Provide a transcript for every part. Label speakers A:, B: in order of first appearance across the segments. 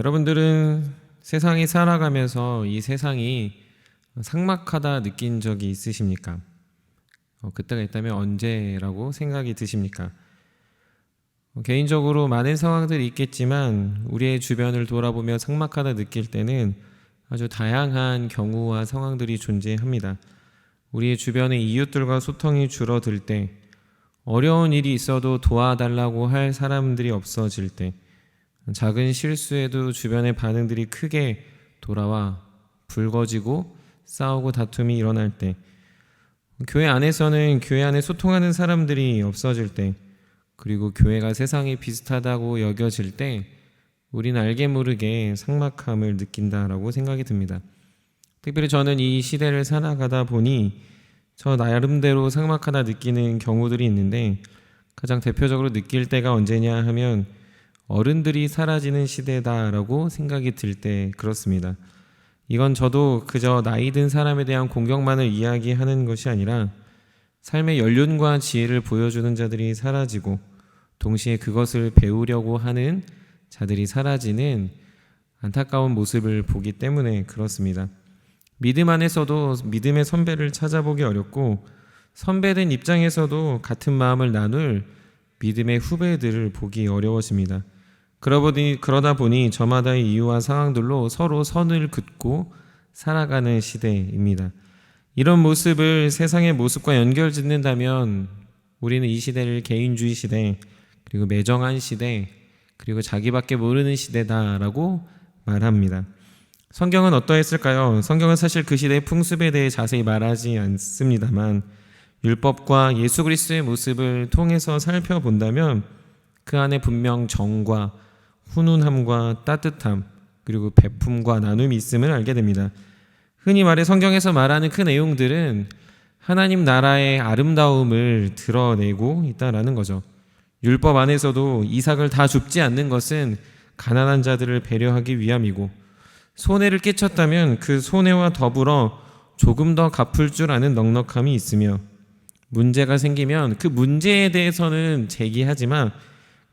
A: 여러분들은 세상이 살아가면서 이 세상이 삭막하다 느낀 적이 있으십니까? 어, 그때가 있다면 언제라고 생각이 드십니까? 어, 개인적으로 많은 상황들이 있겠지만 우리의 주변을 돌아보며 삭막하다 느낄 때는 아주 다양한 경우와 상황들이 존재합니다. 우리의 주변의 이웃들과 소통이 줄어들 때, 어려운 일이 있어도 도와달라고 할 사람들이 없어질 때, 작은 실수에도 주변의 반응들이 크게 돌아와 불거지고 싸우고 다툼이 일어날 때, 교회 안에서는 교회 안에 소통하는 사람들이 없어질 때, 그리고 교회가 세상이 비슷하다고 여겨질 때, 우리는 알게 모르게 삭막함을 느낀다라고 생각이 듭니다. 특별히 저는 이 시대를 살아가다 보니 저 나름대로 삭막하다 느끼는 경우들이 있는데 가장 대표적으로 느낄 때가 언제냐 하면 어른들이 사라지는 시대다라고 생각이 들 때 그렇습니다. 이건 저도 그저 나이 든 사람에 대한 공격만을 이야기하는 것이 아니라 삶의 연륜과 지혜를 보여주는 자들이 사라지고 동시에 그것을 배우려고 하는 자들이 사라지는 안타까운 모습을 보기 때문에 그렇습니다. 믿음 안에서도 믿음의 선배를 찾아보기 어렵고 선배된 입장에서도 같은 마음을 나눌 믿음의 후배들을 보기 어려워집니다. 그러보니 그러다 보니 저마다의 이유와 상황들로 서로 선을 긋고 살아가는 시대입니다. 이런 모습을 세상의 모습과 연결 짓는다면 우리는 이 시대를 개인주의 시대 그리고 매정한 시대 그리고 자기밖에 모르는 시대다라고 말합니다. 성경은 어떠했을까요? 성경은 사실 그 시대의 풍습에 대해 자세히 말하지 않습니다만 율법과 예수 그리스도의 모습을 통해서 살펴본다면 그 안에 분명 정과 훈훈함과 따뜻함 그리고 베품과 나눔이 있음을 알게 됩니다. 흔히 말해 성경에서 말하는 그 내용들은 하나님 나라의 아름다움을 드러내고 있다라는 거죠. 율법 안에서도 이삭을 다 줍지 않는 것은 가난한 자들을 배려하기 위함이고 손해를 끼쳤다면 그 손해와 더불어 조금 더 갚을 줄 아는 넉넉함이 있으며 문제가 생기면 그 문제에 대해서는 제기하지만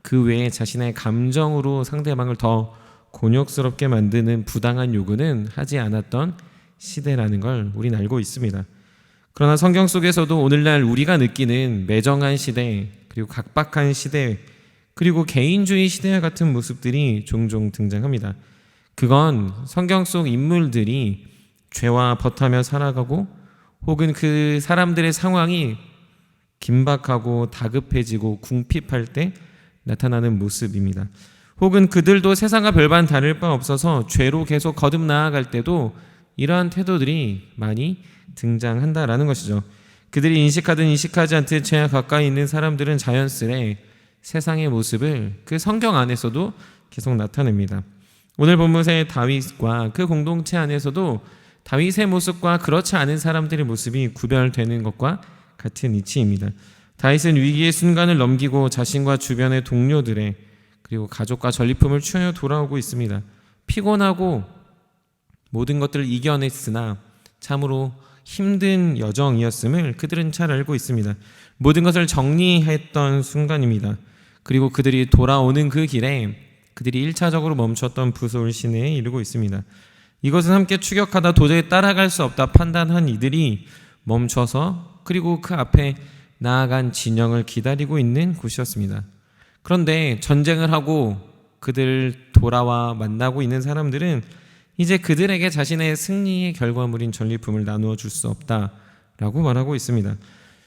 A: 그 외에 자신의 감정으로 상대방을 더 곤욕스럽게 만드는 부당한 요구는 하지 않았던 시대라는 걸 우린 알고 있습니다. 그러나 성경 속에서도 오늘날 우리가 느끼는 매정한 시대, 그리고 각박한 시대, 그리고 개인주의 시대와 같은 모습들이 종종 등장합니다. 그건 성경 속 인물들이 죄와 버타며 살아가고 혹은 그 사람들의 상황이 긴박하고 다급해지고 궁핍할 때 나타나는 모습입니다. 혹은 그들도 세상과 별반 다를 바 없어서 죄로 계속 거듭 나아갈 때도 이러한 태도들이 많이 등장한다라는 것이죠. 그들이 인식하든 인식하지 않든 죄와 가까이 있는 사람들은 자연스레 세상의 모습을 그 성경 안에서도 계속 나타냅니다. 오늘 본문의 다윗과 그 공동체 안에서도 다윗의 모습과 그렇지 않은 사람들의 모습이 구별되는 것과 같은 이치입니다. 다윗은 위기의 순간을 넘기고 자신과 주변의 동료들의 그리고 가족과 전리품을 취하여 돌아오고 있습니다. 피곤하고 모든 것들을 이겨냈으나 참으로 힘든 여정이었음을 그들은 잘 알고 있습니다. 모든 것을 정리했던 순간입니다. 그리고 그들이 돌아오는 그 길에 그들이 1차적으로 멈췄던 부서울 시내에 이르고 있습니다. 이것은 함께 추격하다 도저히 따라갈 수 없다 판단한 이들이 멈춰서 그리고 그 앞에 나아간 진영을 기다리고 있는 곳이었습니다. 그런데 전쟁을 하고 그들 돌아와 만나고 있는 사람들은 이제 그들에게 자신의 승리의 결과물인 전리품을 나누어 줄 수 없다라고 말하고 있습니다.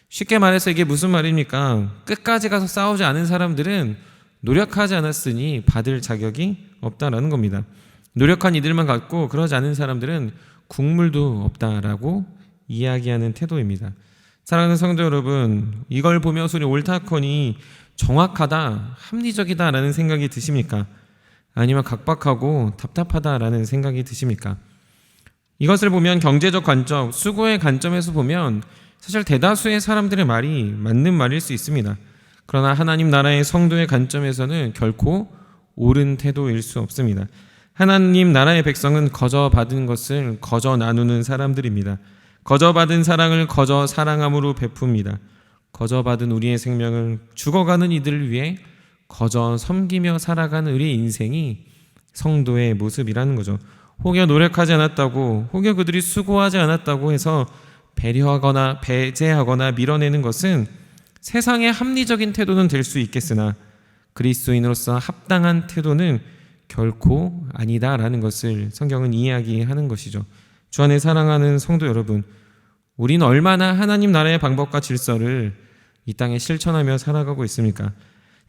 A: 쉽게 말해서 이게 무슨 말입니까? 끝까지 가서 싸우지 않은 사람들은 노력하지 않았으니 받을 자격이 없다라는 겁니다. 노력한 이들만 갖고 그러지 않은 사람들은 국물도 없다라고 이야기하는 태도입니다. 사랑하는 성도 여러분, 이걸 보며 소리 옳다커니 정확하다, 합리적이다라는 생각이 드십니까? 아니면 각박하고 답답하다라는 생각이 드십니까? 이것을 보면 경제적 관점, 수고의 관점에서 보면 사실 대다수의 사람들의 말이 맞는 말일 수 있습니다. 그러나 하나님 나라의 성도의 관점에서는 결코 옳은 태도일 수 없습니다. 하나님 나라의 백성은 거저 받은 것을 거저 나누는 사람들입니다. 거저 받은 사랑을 거저 사랑함으로 베풉니다. 거저 받은 우리의 생명을 죽어가는 이들을 위해 거저 섬기며 살아가는 우리의 인생이 성도의 모습이라는 거죠. 혹여 노력하지 않았다고, 혹여 그들이 수고하지 않았다고 해서 배려하거나 배제하거나 밀어내는 것은 세상의 합리적인 태도는 될 수 있겠으나 그리스도인으로서 합당한 태도는 결코 아니다라는 것을 성경은 이야기하는 것이죠. 주 안에 사랑하는 성도 여러분, 우리는 얼마나 하나님 나라의 방법과 질서를 이 땅에 실천하며 살아가고 있습니까?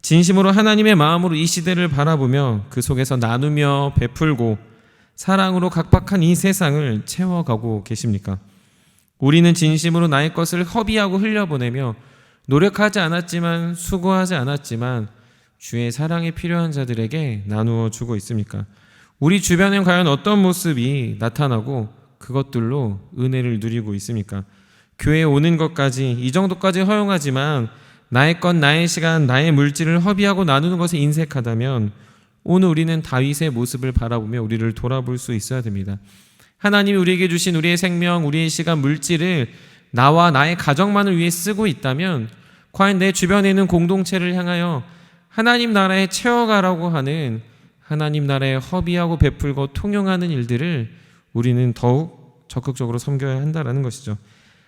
A: 진심으로 하나님의 마음으로 이 시대를 바라보며 그 속에서 나누며 베풀고 사랑으로 각박한 이 세상을 채워가고 계십니까? 우리는 진심으로 나의 것을 허비하고 흘려보내며 노력하지 않았지만 수고하지 않았지만 주의 사랑이 필요한 자들에게 나누어 주고 있습니까? 우리 주변엔 과연 어떤 모습이 나타나고 그것들로 은혜를 누리고 있습니까? 교회에 오는 것까지 이 정도까지 허용하지만 나의 것, 나의 시간, 나의 물질을 허비하고 나누는 것에 인색하다면 오늘 우리는 다윗의 모습을 바라보며 우리를 돌아볼 수 있어야 됩니다. 하나님이 우리에게 주신 우리의 생명, 우리의 시간, 물질을 나와 나의 가정만을 위해 쓰고 있다면 과연 내 주변에 있는 공동체를 향하여 하나님 나라에 채워가라고 하는 하나님 나라에 허비하고 베풀고 통용하는 일들을 우리는 더욱 적극적으로 섬겨야 한다라는 것이죠.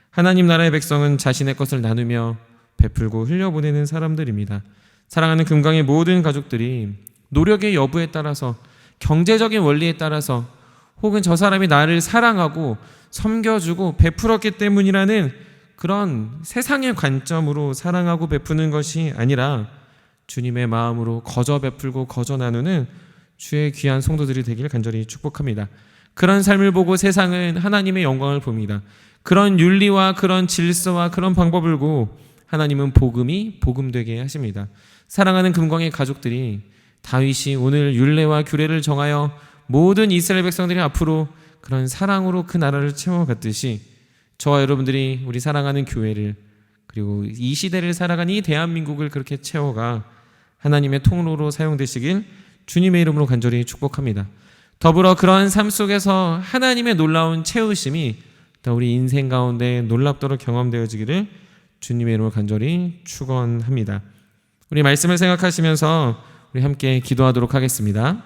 A: 하나님 나라의 백성은 자신의 것을 나누며 베풀고 흘려보내는 사람들입니다. 사랑하는 금강의 모든 가족들이 노력의 여부에 따라서 경제적인 원리에 따라서 혹은 저 사람이 나를 사랑하고 섬겨주고 베풀었기 때문이라는 그런 세상의 관점으로 사랑하고 베푸는 것이 아니라 주님의 마음으로 거저 베풀고 거저 나누는 주의 귀한 성도들이 되길 간절히 축복합니다. 그런 삶을 보고 세상은 하나님의 영광을 봅니다. 그런 윤리와 그런 질서와 그런 방법을 보고 하나님은 복음이 복음되게 하십니다. 사랑하는 금광의 가족들이 다윗이 오늘 윤례와 규례를 정하여 모든 이스라엘 백성들이 앞으로 그런 사랑으로 그 나라를 채워갔듯이 저와 여러분들이 우리 사랑하는 교회를 그리고 이 시대를 살아가는 이 대한민국을 그렇게 채워가 하나님의 통로로 사용되시길 주님의 이름으로 간절히 축복합니다. 더불어 그러한 삶 속에서 하나님의 놀라운 채우심이 우리 인생 가운데 놀랍도록 경험되어지기를 주님의 이름으로 간절히 축원합니다. 우리 말씀을 생각하시면서 우리 함께 기도하도록 하겠습니다.